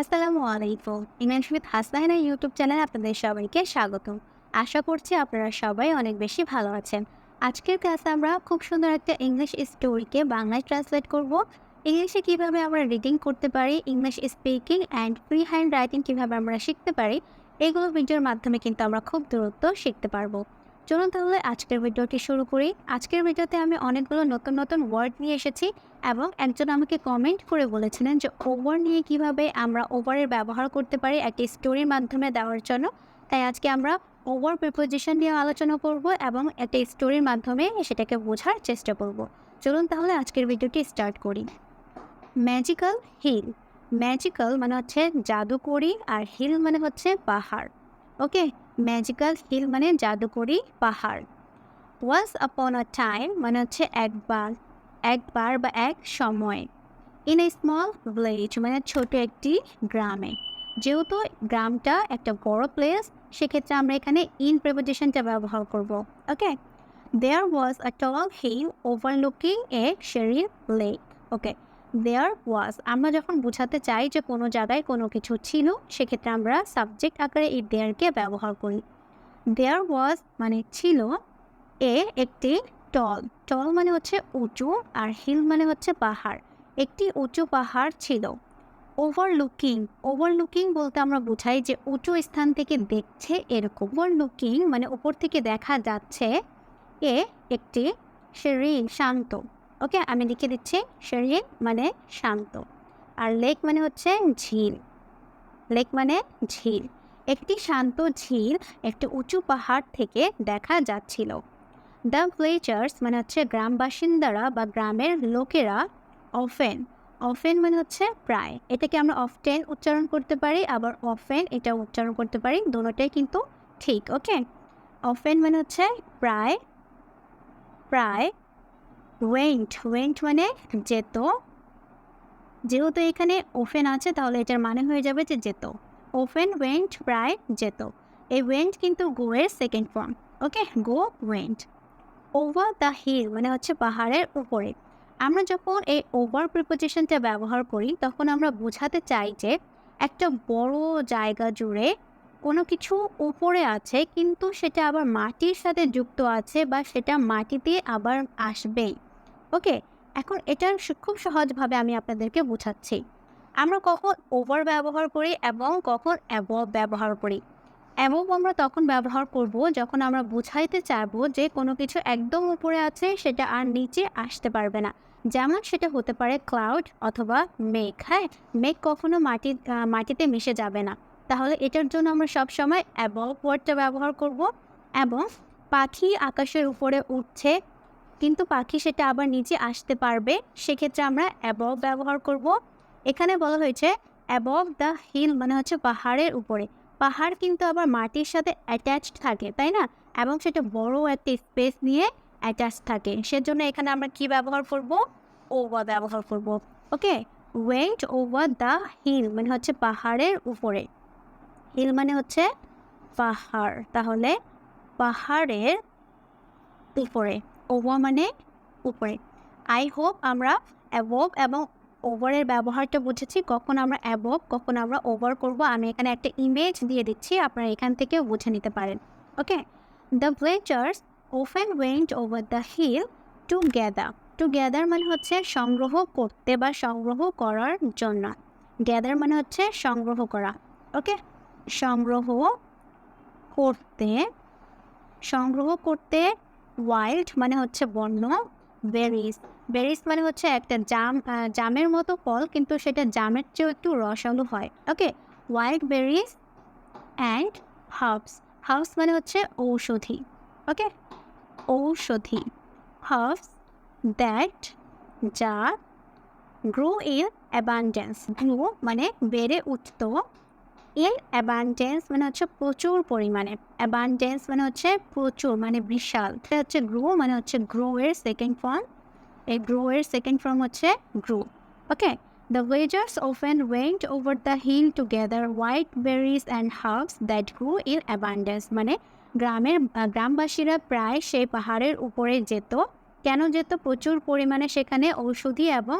আসসালামু আলাইকুম। English with Hasnahina YouTube চ্যানেলে আপনাদের সবাইকে স্বাগতম। আশা করছি আপনারা সবাই অনেক বেশি ভালো আছেন। আজকের ক্লাসে আমরা খুব সুন্দর একটা ইংলিশ স্টোরিকে বাংলায় ট্রান্সলেট করব। ইংলিশে কীভাবে আমরা রিডিং করতে পারি, English speaking and free hand writing কীভাবে আমরা শিখতে পারি, এগুলো ভিডিওর মাধ্যমে কিন্তু আমরা খুব দূরত্ব শিখতে পারব। চলুন তাহলে আজকের ভিডিওটি শুরু করি। আজকের ভিডিওতে আমি অনেকগুলো নতুন নতুন ওয়ার্ড নিয়ে এসেছি এবং একজন আমাকে কমেন্ট করে বলেছিলেন যে ওভার নিয়ে কীভাবে আমরা ওভারের ব্যবহার করতে পারি একটি স্টোরির মাধ্যমে দেওয়ার জন্য? তাই আজকে আমরা ওভার প্রিপোজিশন নিয়ে আলোচনা করব এবং একটা স্টোরির মাধ্যমে সেটাকে বোঝার চেষ্টা করব। চলুন তাহলে আজকের ভিডিওটি স্টার্ট করি। ম্যাজিক্যাল হিল ম্যাজিক্যাল মানে হচ্ছে জাদুকরি আর হিল মানে হচ্ছে পাহাড়। ওকে ম্যাজিক্যাল হিল মানে জাদুকরি পাহাড়। ওয়াজ আপন আ টাইম মানে হচ্ছে একবার একবার বা এক সময়। ইন এ স্মল ভিলেজ মানে ছোট একটি গ্রামে। যেহেতু গ্রামটা একটা বড় প্লেস, সেক্ষেত্রে আমরা এখানে ইন প্রেপোজিশনটা ব্যবহার করব, okay? There was a tall hill overlooking A শেরির lake okay? There was আমরা যখন বোঝাতে চাই যে কোনো জায়গায় কোনো কিছু ছিল, সেক্ষেত্রে আমরা সাবজেক্ট আকারে এই দেয়ারকে ব্যবহার করি। দেয়ার ওয়াজ মানে ছিল এ একটি টল টল মানে হচ্ছে উঁচু আর হিল মানে হচ্ছে পাহাড়। একটি উঁচু পাহাড় ছিল। ওভারলুকিং ওভারলুকিং বলতে আমরা বোঝাই যে উঁচু স্থান থেকে দেখছে এরকম। ওভারলুকিং মানে উপর থেকে দেখা যাচ্ছে এ একটি শরীর শান্ত। ওকে, আমি লিখে দিচ্ছি শরীর মানে শান্ত আর লেক মানে হচ্ছে ঝিল। লেক মানে ঝিল। একটি শান্ত ঝিল একটি উঁচু পাহাড় থেকে দেখা যাচ্ছিল। দ্য ভিলেজার্স মানে হচ্ছে গ্রাম বাসিন্দারা বা গ্রামের লোকেরা অফেন। অফেন মানে হচ্ছে প্রায়। এটাকে আমরা অফটেন উচ্চারণ করতে পারি, আবার অফেন এটা উচ্চারণ করতে পারি, দুটোটাই কিন্তু ঠিক, ওকে? অফেন মানে হচ্ছে প্রায় প্রায় ওয়েন্ট ওয়েন্ট মানে যেত যেহেতু এখানে ওফেন আছে, তাহলে এটার মানে হয়ে যাবে যে যেত ওফেন ওয়েন্ট প্রায় যেত এই ওয়েন্ট কিন্তু গো এর second form okay go went over the hill মানে হচ্ছে পাহাড়ের উপরে। আমরা যখন এই ওভার প্রিপোজিশনটা ব্যবহার করি, তখন আমরা বোঝাতে চাই যে একটা বড় জায়গা জুড়ে কোনো কিছু উপরে আছে, কিন্তু সেটা আবার মাটির সাথে যুক্ত আছে বা সেটা মাটিতে আবার আসবেই। ওকে, এখন এটা খুব সহজভাবে আমি আপনাদেরকে বোঝাচ্ছি। আমরা কখন ওভার ব্যবহার করি এবং কখন অ্যাবভ ব্যবহার করি। অ্যাবভ আমরা তখন ব্যবহার করব যখন আমরা বোঝাইতে চাইব যে কোনো কিছু একদম উপরে আছে সেটা আর নিচে আসতে পারবে না। যেমন সেটা হতে পারে ক্লাউড অথবা মেঘ হ্যাঁ? মেঘ কখনো মাটি মাটিতে মিশে যাবে না। তাহলে এটার জন্য আমরা সব সময় অ্যাবভ ওয়ার্ডটা ব্যবহার করব এবং পাখি আকাশের উপরে উঠছে কিন্তু পাখি সেটা আবার নিচে আসতে পারবে। সেক্ষেত্রে আমরা অ্যাবভ ব্যবহার করব। এখানে বলা হয়েছে অ্যাবভ দ্য হিল মানে হচ্ছে পাহাড়ের উপরে। পাহাড় কিন্তু আবার মাটির সাথে অ্যাটাচড থাকে, তাই না? এবং সেটা বড় একটা স্পেস নিয়ে অ্যাটাচ থাকে। সেজন্য এখানে আমরা কি ব্যবহার করব? ওভার ব্যবহার করব। Okay? Went over the hill মানে হচ্ছে পাহাড়ের উপরে। হিল মানে হচ্ছে পাহাড়। তাহলে পাহাড়ের উপরে। ওভার মানে উপরে। আই হোপ আমরা অ্যাবভ এবং ওভারের ব্যবহারটা বুঝেছি, কখন আমরা অ্যাবভ কখন আমরা ওভার করব। আমি এখানে একটা ইমেজ দিয়ে দিচ্ছি, আপনারা এখান থেকে বুঝে নিতে পারেন। Okay the villagers often went over the hill to gather to gather মানে হচ্ছে সংগ্রহ করতে বা সংগ্রহ করার জন্য। গ্যাদার মানে হচ্ছে সংগ্রহ করা। ওকে সংগ্রহ করতে সংগ্রহ করতে ওয়াইল্ড মানে হচ্ছে বন্য বেরিস বেরিস মানে হচ্ছে একটা জাম জামের মতো ফল, কিন্তু সেটা জামের চেয়েও একটু রসালো হয় okay wild berries and herbs herbs মানে হচ্ছে ঔষধি ওকে ঔষধি হার্বস দ্যাট যা গ্রো ইন অ্যাবান্ডেন্স গ্রো মানে বেড়ে উঠত ইন অ্যাবান্ডেন্স মানে হচ্ছে প্রচুর পরিমাণে। অ্যাবান্ডেন্স মানে হচ্ছে প্রচুর মানে বিশাল। এটা হচ্ছে গ্রো মানে হচ্ছে গ্রো এর সেকেন্ড ফর্ম। এই গ্রো এর সেকেন্ড ফর্ম হচ্ছে grow, okay? The wagers went over the hill to gather white berries and herbs that grew in abundance মানে গ্রামের গ্রামবাসীরা প্রায় সেই পাহাড়ের উপরে যেত। কেন যেত? প্রচুর পরিমাণে সেখানে ঔষধি এবং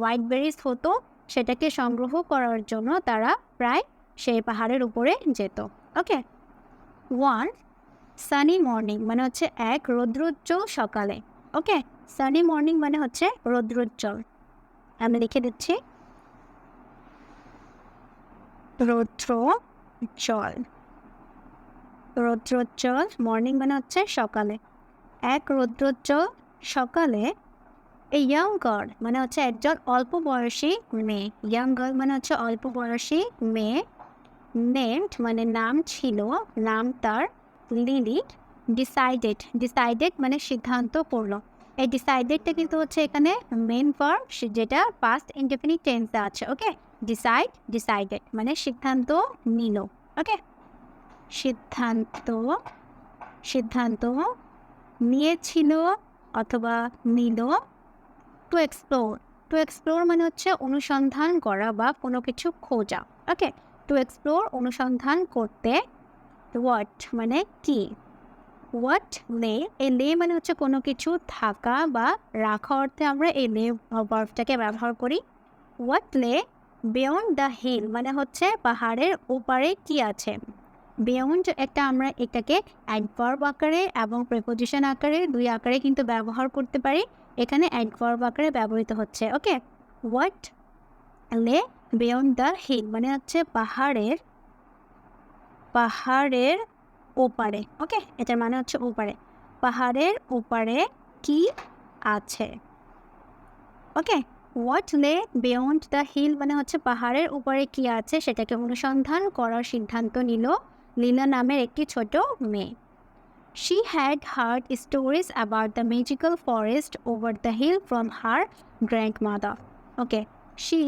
হোয়াইট বেরিজ হতো। সেটাকে সংগ্রহ করার জন্য তারা প্রায় সেই পাহাড়ের উপরে যেত, ওকে? ওয়ান সানি মর্নিং মানে হচ্ছে এক রৌদ্রোজ্জ্বল সকালে, ওকে? সানি মর্নিং মানে হচ্ছে রৌদ্রোজ্জ্বল। আমি লিখে দিচ্ছি। রৌদ্র জল রৌদ্রোজ্জ্বল মর্নিং মানে হচ্ছে সকালে। এক রৌদ্রোজ্জ্বল সকালে এই ইয়াং গার্ল মানে হচ্ছে একজন অল্প বয়সী মেয়ে। ইয়াং গার্ল মানে হচ্ছে অল্প বয়সী মেয়ে। নেমড মানে নাম ছিল, নাম তার লিলি ডিসাইডেড ডিসাইডেড মানে সিদ্ধান্ত করল এই ডিসাইডেডটা কিন্তু হচ্ছে এখানে মেন ভার্ব যেটা পাস্ট ইনডেফিনিট টেন্সে আছে ওকে ডিসাইড ডিসাইডেড মানে সিদ্ধান্ত নিল ওকে সিদ্ধান্ত সিদ্ধান্ত নিয়েছিল অথবা নিল টু এক্সপ্লোর টু এক্সপ্লোর মানে হচ্ছে অনুসন্ধান করা বা কোনো কিছু খোঁজা ওকে টু এক্সপ্লোর অনুসন্ধান করতে হোয়াট মানে কি? হোয়াট লে এই লে মানে হচ্ছে কোনো কিছু থাকা বা রাখা অর্থে আমরা এই লে বার্ফটাকে ব্যবহার করি। What lay beyond the hill মানে হচ্ছে পাহাড়ের ওপারে কি আছে? বিয়ন্ড একটা আমরা এটাকে অ্যাডভার্ব আকারে এবং প্রেপোজিশন আকারে দুই আকারে কিন্তু ব্যবহার করতে পারি। এখানে অ্যাডভার্ব আকারে ব্যবহৃত হচ্ছে okay what lay beyond the hill মানে হচ্ছে পাহাড়ের পাহাড়ের ওপারে ওকে এটার মানে হচ্ছে ওপারে। পাহাড়ের ওপারে কি আছে? Okay what lay beyond the hill মানে হচ্ছে পাহাড়ের উপরে কি আছে? সেটাকে অনুসন্ধান করার সিদ্ধান্ত নিল লীলা নামের একটি ছোট মেয়ে। She had heard stories about the magical forest over the hill from her grandmother okay she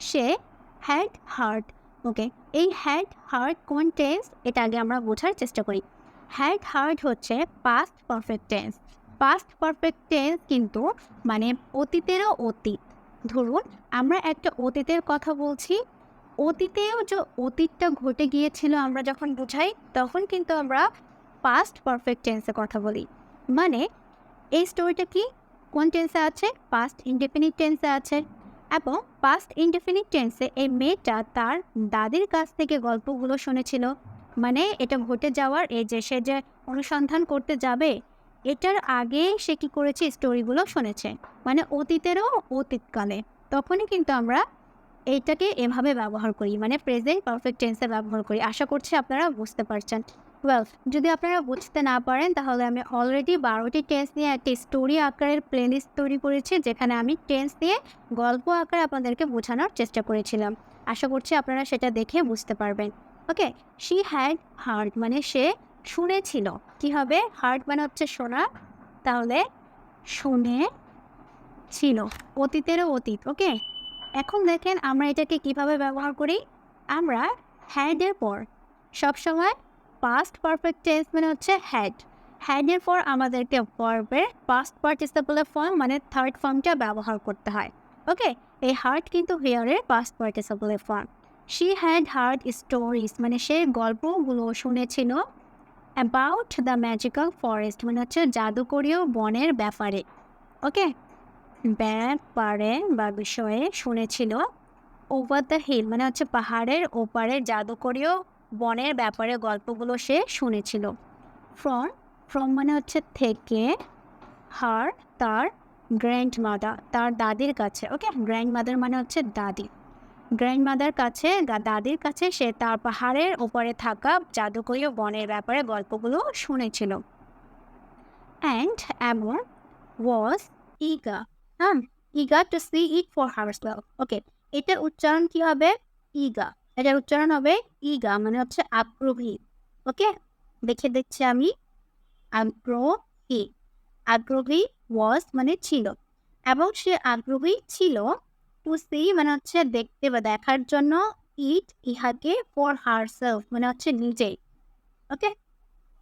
say had heard okay এই হ্যাড হার্ড কোন টেন্স এটা আগে আমরা বোঝার চেষ্টা করি। হ্যাড হার্ড হচ্ছে past perfect tense past perfect tense কিন্তু মানে অতীতেরও অতীত। ধরুন, আমরা একটা অতীতের কথা বলছি। অতীতেও যে অতীতটা ঘটে গিয়েছিল আমরা যখন বোঝাই, তখন কিন্তু আমরা পাস্ট পারফেক্ট টেন্সে কথা বলি। মানে এই স্টোরিটা কি? কোন টেন্সে আছে? পাস্ট ইনডেফিনিট টেন্সে আছে। এবং পাস্ট ইনডেফিনিট টেন্সে এই মেয়েটা তার দাদির কাছ থেকে গল্পগুলো শুনেছিল। মানে এটা ঘটে যাওয়ার এই যে সে যে অনুসন্ধান করতে যাবে, এটার আগে সে কী করেছে স্টোরিগুলো শুনেছে। মানে অতীতেরও অতীতকালে। তখনই কিন্তু আমরা এইটাকে এভাবে ব্যবহার করি। মানে প্রেজেন্ট পারফেক্ট টেন্সে ব্যবহার করি। আশা করছি আপনারা বুঝতে পারছেন। ওয়েল যদি আপনারা বুঝতে না পারেন, তাহলে আমি অলরেডি বারোটি টেন্স নিয়ে একটি স্টোরি আকারের প্লেলিস্ট তৈরি করেছি, যেখানে আমি টেন্স দিয়ে গল্প আকারে আপনাদেরকে বোঝানোর চেষ্টা করেছিলাম। আশা করছি আপনারা সেটা দেখে বুঝতে পারবেন। ওকে শি হ্যাড হার্ট মানে সে শুনেছিল। কি হবে? হার্ট মানে হচ্ছে শোনা, তাহলে শুনে ছিল অতীতেরও অতীত ওকে এখন দেখেন আমরা এটাকে কীভাবে ব্যবহার করি? আমরা হ্যাডের পর, সবসময় পাস্ট পারফেক্ট টেন্স মানে হচ্ছে হ্যাড হ্যাডের পর আমাদেরকে ভার্বের পাস্ট পার্টিসিপেলের ফর্ম মানে থার্ড ফর্মটা ব্যবহার করতে হয়। ওকে এই হার্ট কিন্তু হেয়ারের past পার্টিসিপেলের form she had heard stories মানে সে গল্পগুলো শুনেছিল অ্যাবাউট দ্য ম্যাজিক্যাল ফরেস্ট মানে হচ্ছে জাদুকরীয় বনের ব্যাপারে। ওকে ব্যাপারে বা বিষয়ে শুনেছিল। ওভার দ্য হিল মানে হচ্ছে পাহাড়ের ওপারের জাদুকরীয় বনের ব্যাপারে গল্পগুলো সে শুনেছিল। ফ্রম ফ্রম মানে হচ্ছে থেকে, হার, তার গ্র্যান্ড মাদার তার দাদির কাছে, ওকে? গ্র্যান্ড মাদার মানে হচ্ছে দাদি। গ্র্যান্ড মাদার কাছে দাদির কাছে সে তার পাহাড়ের ওপরে থাকা জাদুকরীয় বনের ব্যাপারে গল্পগুলো শুনেছিল। অ্যান্ড এবং ওয়াজ ইগা হ্যাঁ ইগা to see it for herself okay এটার উচ্চারণ কী হবে? ইগা এটার উচ্চারণ হবে ইগা মানে হচ্ছে আগ্রহী। ওকে? দেখে দেখছি আমি। আগ্রহী। আগ্রহী ওয়াজ মানে ছিল। এবং সে আগ্রহী ছিল টু সি মানে হচ্ছে দেখতে বা দেখার জন্য ইট ইহাকে ফর হারসেলফ মানে হচ্ছে নিজেই। ওকে?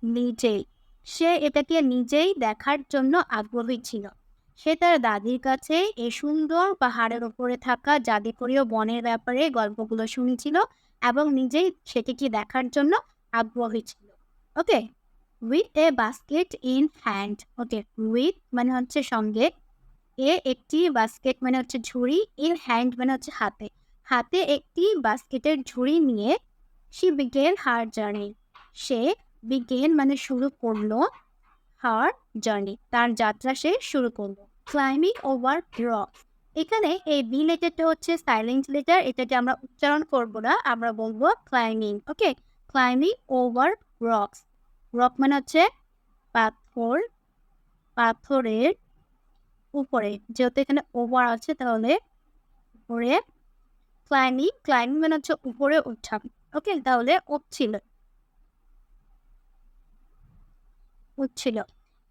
নিজেই। সে এটাকে নিজেই দেখার জন্য আগ্রহী ছিল। সে তার দাদির কাছে এই সুন্দর পাহাড়ের ওপরে থাকা জাদুকরীয় বনের ব্যাপারে গল্পগুলো শুনেছিল এবং নিজেই সেটিকে দেখার জন্য আগ্রহী ছিল। Okay? With a basket in hand okay? With মানে হচ্ছে সঙ্গে। এ একটি বাস্কেট মানে হচ্ছে ঝুড়ি ইন হ্যান্ড মানে হচ্ছে হাতে। হাতে একটি বাস্কেটের ঝুড়ি নিয়ে সে বিগেন হার জার্নি সে বিগেন মানে শুরু করল হার জার্নি তার যাত্রা সে শুরু করল। ক্লাইম্বিং ওভার রক এখানে এই বি লেটারটা হচ্ছে সাইলেন্ট লেটার, এটাকে আমরা উচ্চারণ করব না, আমরা বলব climbing okay climbing over rocks rock মানে হচ্ছে পাথর, পাথরের উপরে। যেহেতু এখানে ওভার আছে, তাহলে উপরে ক্লাইম্বিং ক্লাইম্বিং মানে হচ্ছে উপরে উঠা ওকে তাহলে উঠছিল। উঠছিল।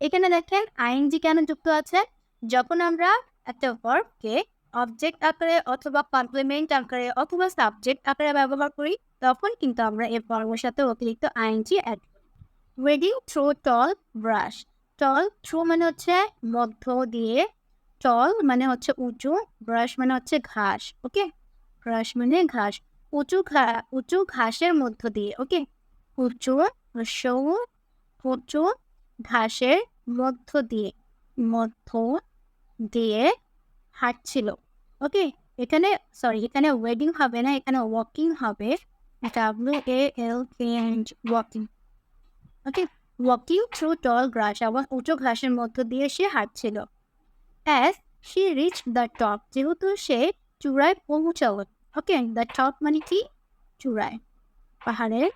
এখানে দেখেন আইএনজি কেন যুক্ত আছে? যখন আমরা একটা ভার্বকে অবজেক্ট আকারে অথবা কমপ্লিমেন্ট আকারে অথবা সাবজেক্ট আকারে ব্যবহার করি, তখন কিন্তু আমরা এই ভার্বের সাথে অতিরিক্ত আইএনজি অ্যাড করি। Through tall brush tall through মানে হচ্ছে মধ্য দিয়ে। টল মানে হচ্ছে উঁচু ব্রাশ মানে হচ্ছে ঘাস ওকে ব্রাশ মানে ঘাস। উঁচু উঁচু ঘাসের মধ্য দিয়ে ওকে উঁচু সৌ উঁচু ঘাসের মধ্য দিয়ে। মধ্য দিয়ে হাঁটছিল ওকে এখানে সরি এখানে ওয়েডিং হবে না, এখানে ওয়াকিং হবে। W A L K walking okay walking through tall grass আবার উঁচু ঘাসের মধ্য দিয়ে সে হাঁটছিল। As she reach the top যেহেতু সে চূড়ায় পৌঁছালো ওকে দ্য টপ মানে কি? চূড়ায়, পাহাড়ের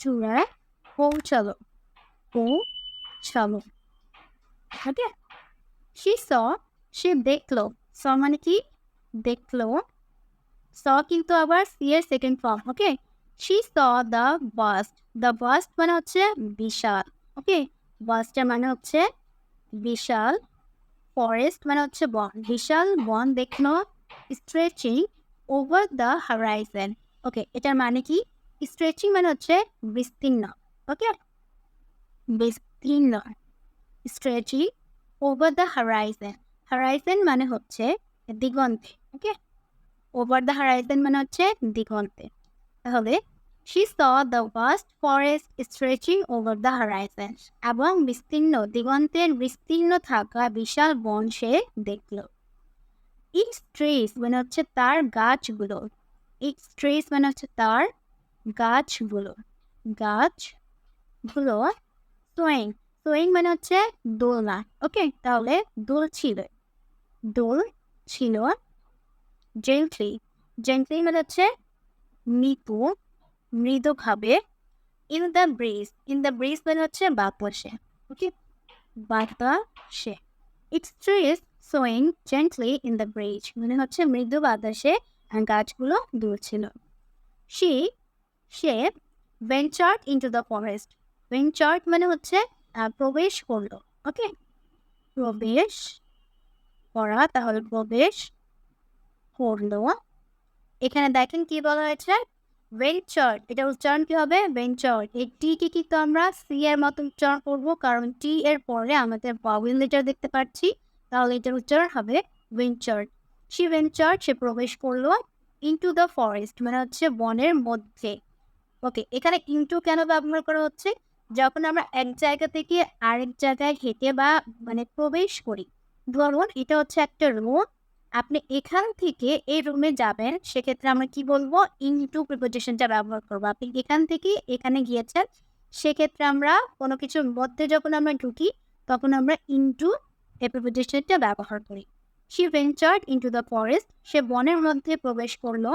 চূড়ায় পৌঁছালো পৌঁছালো ওকে সে স সে দেখল। স মানে কি? দেখল। স কিন্তু আবার সি এর second form okay she saw the vast the vast মানে হচ্ছে বিশাল ওকে বাস্টটা মানে হচ্ছে বিশাল ফরেস্ট মানে হচ্ছে বন। বিশাল বন দেখল stretching over the horizon okay এটার মানে কি? স্ট্রেচিং মানে হচ্ছে বিস্তীর্ণ ওকে বিস্তীর্ণ। Stretching over the horizon horizon মানে হচ্ছে দিগন্তে ওকে ওভার দ্য হারাইজেন মানে হচ্ছে দিগন্তে। তাহলে she saw the vast forest stretching over the horizon এবং বিস্তীর্ণ, দিগন্তের বিস্তীর্ণ থাকা বিশাল বন সে দেখল। ইটস ট্রিস মানে হচ্ছে তার গাছগুলো। ইটস ট্রিস মানে হচ্ছে তার গাছগুলো। গাছগুলো, সোয়িং। সোয়িং মানে হচ্ছে দোলনা ওকে তাহলে দোল ছিল। দোল ছিল জেন্টলি জেন্টলি মানে হচ্ছে মৃদু মৃদুভাবে in the breeze in the breeze মানে হচ্ছে বাতাসে। ওকে বাতাসে। Its trees swaying gently in the breeze মানে হচ্ছে মৃদু বাতাসে গাছগুলো দুলছিল সে সে ventured into the forest ventured মানে হচ্ছে প্রবেশ করল। ওকে প্রবেশ করা, তাহলে প্রবেশ করল। এখানে দেখেন কি বলা হয়েছে? ভেঞ্চার এটা উচ্চারণ কি হবে? ভেঞ্চার এই টি কে কিন্তু আমরা সি এর মতো উচ্চারণ করব, কারণ টি এর পরে আমাদের বাউল লেটার দেখতে পাচ্ছি। তাহলে এটার উচ্চারণ হবে ভেঞ্চার সে ভেঞ্চার সে প্রবেশ করল ইন্টু দ্য ফরেস্ট মানে হচ্ছে বনের মধ্যে। ওকে এখানে ইন্টু কেন ব্যবহার করা হচ্ছে? যখন আমরা এক জায়গা থেকে আরেক জায়গায় হেঁটে বা মানে প্রবেশ করি ধরুন এটা হচ্ছে একটা রুম আপনি এখান থেকে এই রুমে যাবেন, সেক্ষেত্রে আমরা কি বলব? ইনটু প্রিপোজিশনটা ব্যবহার করব। আপনি এখান থেকে এখানে গিয়েছেন, সেক্ষেত্রে আমরা কোনো কিছুর মধ্যে যখন আমরা ঢুকি, তখন আমরা ইনটু প্রিপোজিশনটা ব্যবহার করি। She ventured into the forest সে বনের মধ্যে প্রবেশ করল।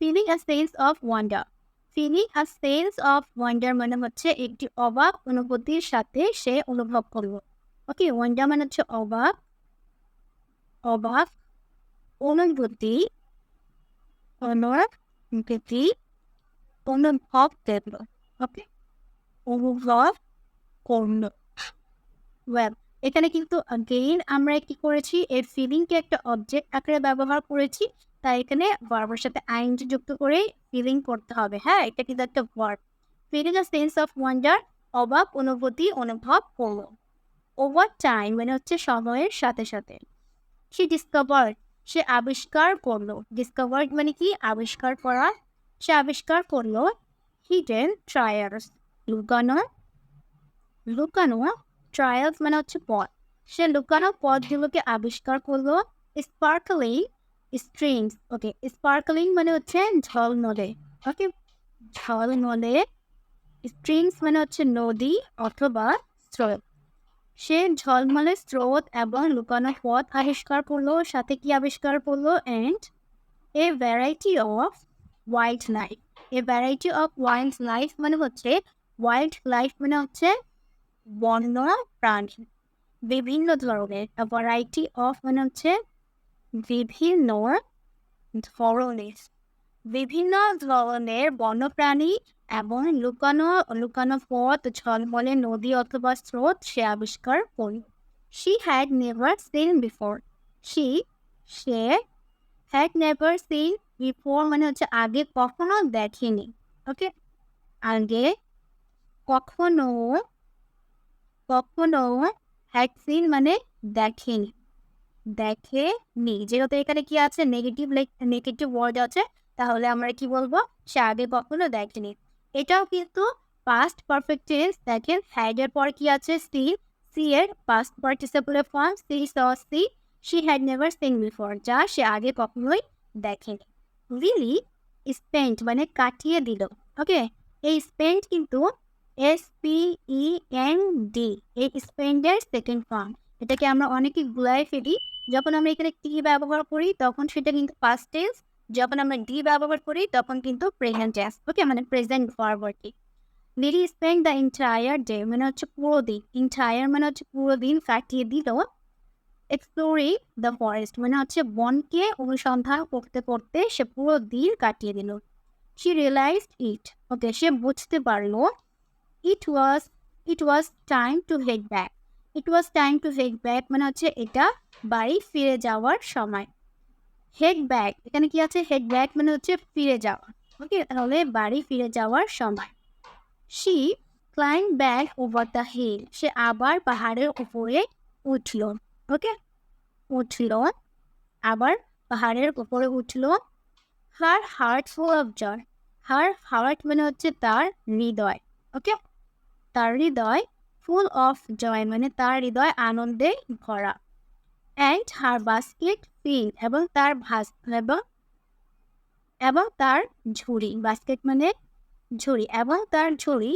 Feeling a sense of wonder feeling a sense of wonder মানে হচ্ছে একটি অবাক অনুভূতির সাথে সে অনুভব করল। ওকে ওয়ান্ডার মানে হচ্ছে অবাক অবাক অনুভূতি অনুভূতি অনুভব করল ওকে অনুভব করল ওয়েল এখানে কিন্তু আগেইন আমরা কি করেছি? এর ফিলিংকে একটা অবজেক্ট আকারে ব্যবহার করেছি। তাই এখানে ভার্বের সাথে আইনটি যুক্ত করে ফিলিং করতে হবে। হ্যাঁ এটা কিন্তু একটা verb feeling a sense of wonder অবাক, অনুভূতি, অনুভব করল ওভার টাইম মানে হচ্ছে সময়ের সাথে সাথে। সে ডিসকভার সে আবিষ্কার করল। ডিসকভার্ড মানে কি? আবিষ্কার করা। সে আবিষ্কার করল হিডেন ট্রায়ার্স লুকানো। লুকানো ট্রায়ালস মানে হচ্ছে পথ। সে লুকানো পথগুলোকে আবিষ্কার করল স্পার্কলিং স্ট্রিংস ওকে স্পার্কলিং মানে হচ্ছে ঝলমলে ওকে ঝলমলে স্ট্রিংস মানে হচ্ছে নদী অথবা স্রোত। সে ঝলমলে স্রোত এবং লুকানো পথ আবিষ্কার করল, সাথে কি আবিষ্কার করল? And a variety of wildlife a variety of wildlife মানে হচ্ছে ওয়াইল্ড লাইফ মানে হচ্ছে বন্য প্রাণী। বিভিন্ন ধরনের। ভ্যারাইটি অফ মানে হচ্ছে বিভিন্ন ধরনের। বিভিন্ন ধরনের বন্যপ্রাণী এবং লুকানো লুকানো পথ, ঝলমলে নদী অথবা স্রোত সে আবিষ্কার করল she had never seen before she say had never seen before মানে হচ্ছে আগে কখনো দেখেনি। ওকে আগে কখনো কখনো হ্যাড সিন মানে দেখেনি। দেখেনি। যেহেতু এখানে কি আছে? নেগেটিভ নেগেটিভ ওয়ার্ড আছে। তাহলে আমরা কি বলব? সে আগে কখনো দেখেনি। এটাও কিন্তু পাস্ট পারফেক্ট টেন্স দেখেন হ্যাড এর পর কি আছে? সি সি এর past পার্টিসিপেলের form see saw see she had never seen before যা সে আগে কখনোই দেখেনি। রিলি স্পেন্ট মানে কাটিয়ে দিল ওকে এই স্পেন্ট কিন্তু S P E N D এই স্পেন্ডের সেকেন্ড ফর্ম এটাকে আমরা অনেকে গুলাই ফেলি, যখন আমরা এখানে টি ব্যবহার করি, তখন সেটা কিন্তু পাস্ট টেন্স যখন আমরা ডি ব্যবহার করি, তখন কিন্তু প্রেজেন্ট টেন্স ওকে মানে present ফরওয়ার্ডটি Lily spend the entire day মানে হচ্ছে পুরো দিন। ইন্টায়ার মানে হচ্ছে পুরো দিন কাটিয়ে দিল এক্সপ্লোরিং দ্য ফরেস্ট মানে হচ্ছে বনকে অনুসন্ধান করতে করতে সে পুরো দিন কাটিয়ে দিল। শি রিয়েলাইজড ইট ওকে সে বুঝতে পারল it was it was time to head back it was time to head back মানে হচ্ছে এটা বাড়ি ফিরে যাওয়ার সময়। হেড ব্যাক এখানে কি আছে? হেড ব্যাক মানে হচ্ছে ফিরে যাওয়া। ওকে তাহলে বাড়ি ফিরে যাওয়ার সময়। She climb back over the hill সে আবার পাহাড়ের উপরে উঠল। ওকে উঠল। আবার পাহাড়ের উপরে উঠল। Her heart full of joy her heart মানে হচ্ছে তার হৃদয়। ওকে তার হৃদয় ফুল অফ জয় মানে তার হৃদয় আনন্দে ভরা। অ্যান্ড হার বাস্কেট ফিল এবং তার ভাস, এবং এবং তার ঝুড়ি বাস্কেট মানে ঝুড়ি, এবং তার ঝুড়ি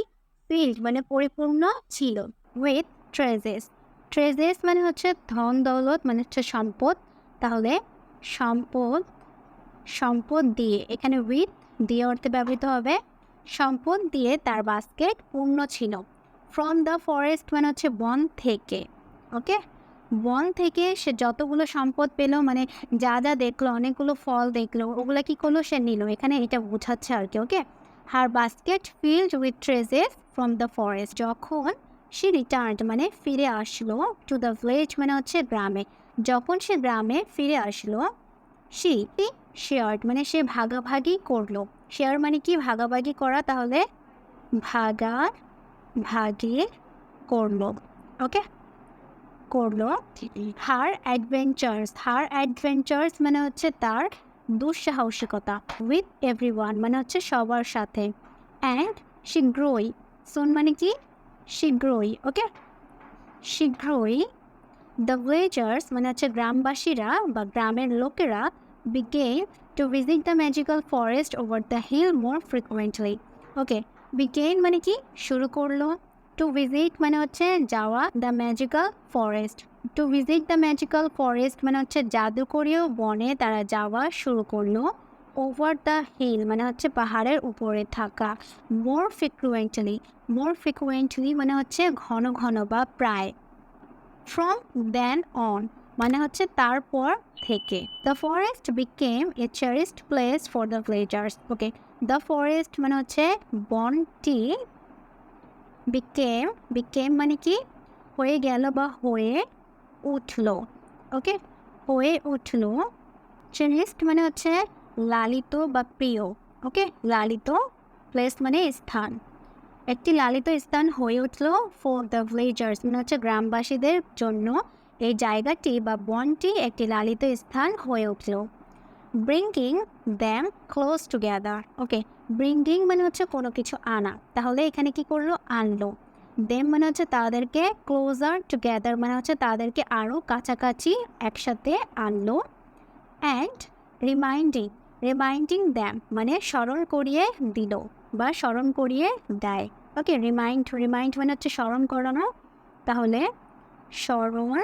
ফিল্ড মানে পরিপূর্ণ ছিল উইথ ট্রেজেস ট্রেজেস মানে হচ্ছে ধন, দৌলত মানে হচ্ছে সম্পদ। তাহলে সম্পদ সম্পদ দিয়ে, এখানে উইথ দিয়ে অর্থে ব্যবহৃত হবে, সম্পদ দিয়ে তার বাস্কেট পূর্ণ ছিল। ফ্রম দ্য ফরেস্ট মানে হচ্ছে বন থেকে ওকে বন থেকে সে যতগুলো সম্পদ পেল মানে যা যা দেখল, অনেকগুলো ফল দেখল, ওগুলো কি করল সে নিল? এখানে এটা বোঝাচ্ছে আর কি okay her basket filled with treasures from the forest যখন সে রিটার্ন মানে ফিরে আসলো টু দ্য ভিলেজ মানে হচ্ছে গ্রামে। যখন সে গ্রামে ফিরে আসলো সি শেয়ার্ড মানে সে ভাগাভাগি করল। শেয়ার মানে কি? ভাগাভাগি করা, তাহলে ভাগা ভাগি করল ওকে করল। হার অ্যাডভেঞ্চার্স হার অ্যাডভেঞ্চার্স মানে হচ্ছে তার দুঃসাহসিকতা উইথ এভরি ওয়ান মানে হচ্ছে সবার সাথে। অ্যান্ড শীঘ্রই সোন মানে কি? শীঘ্রই ওকে শীঘ্রই দ্য ভিলেজার্স মানে হচ্ছে গ্রামবাসীরা বা গ্রামের লোকেরা began to visit the magical forest over the hill more frequently okay began মানে কি? শুরু করল। টু ভিজিট মানে হচ্ছে যাওয়া the magical forest to visit the magical forest মানে হচ্ছে জাদুকরীয় বনে তারা যাওয়া শুরু করল। ওভার দ্য হিল মানে হচ্ছে পাহাড়ের উপরে থাকা। মোর ফ্রিকুয়েন্টলি মোর ফ্রিকুয়েন্টলি মানে হচ্ছে ঘন ঘন বা প্রায়। ফ্রম দেন অন মানে হচ্ছে তারপর থেকে। The forest became a cherished place for the villagers okay the forest মানে হচ্ছে বনটি বিকেম বিকেম মানে কি? হয়ে গেল বা হয়ে উঠল। ওকে হয়ে উঠল। চেরিস্ট মানে হচ্ছে লালিত বা প্রিয়। ওকে লালিত প্লেস মানে স্থান। একটি লালিত স্থান হয়ে উঠল ফর দ্য ভিলেজার্স মানে হচ্ছে গ্রামবাসীদের জন্য। এই জায়গাটি বা বনটি একটি লালিত স্থান হয়ে উঠল। Bringing them close together okay bringing মানে হচ্ছে কোনো কিছু আনা। তাহলে এখানে কি করল? আনলো। দেম মানে হচ্ছে তাদেরকে ক্লোজার টুগেদার মানে হচ্ছে তাদেরকে আরও কাছাকাছি একসাথে আনলো অ্যান্ড রিমাইন্ডিং রিমাইন্ডিং দ্যাম মানে স্মরণ করিয়ে দিল বা স্মরণ করিয়ে দেয় ওকে রিমাইন্ড রিমাইন্ড মানে হচ্ছে স্মরণ করানো। তাহলে স্মরণ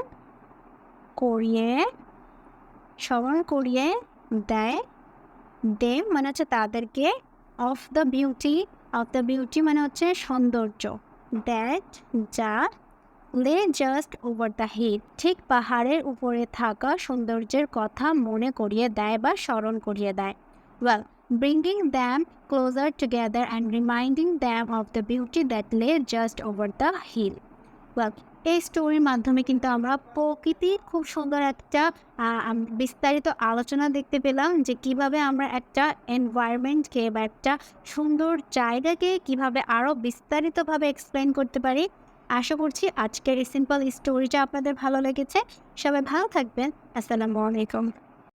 করিয়ে স্মরণ করিয়ে দেয় দে মানে হচ্ছে তাদেরকে of the beauty of the beauty মানে হচ্ছে সৌন্দর্য দ্যাট যা লে জাস্ট ওভার দ্য হিট ঠিক পাহাড়ের উপরে থাকা সৌন্দর্যের কথা মনে করিয়ে দেয় বা স্মরণ করিয়ে দেয় well bringing them closer together and reminding them of the beauty that lay just over the hill well এই স্টোরির মাধ্যমে কিন্তু আমরা প্রকৃতির খুব সুন্দর একটা বিস্তারিত আলোচনা দেখতে পেলাম যে কীভাবে আমরা একটা এনভায়রনমেন্টকে বা একটা সুন্দর জায়গাকে কীভাবে আরও বিস্তারিতভাবে এক্সপ্লেন করতে পারি। আশা করছি আজকের এই সিম্পল স্টোরিটা আপনাদের ভালো লেগেছে। সবাই ভালো থাকবেন। আসসালামু আলাইকুম।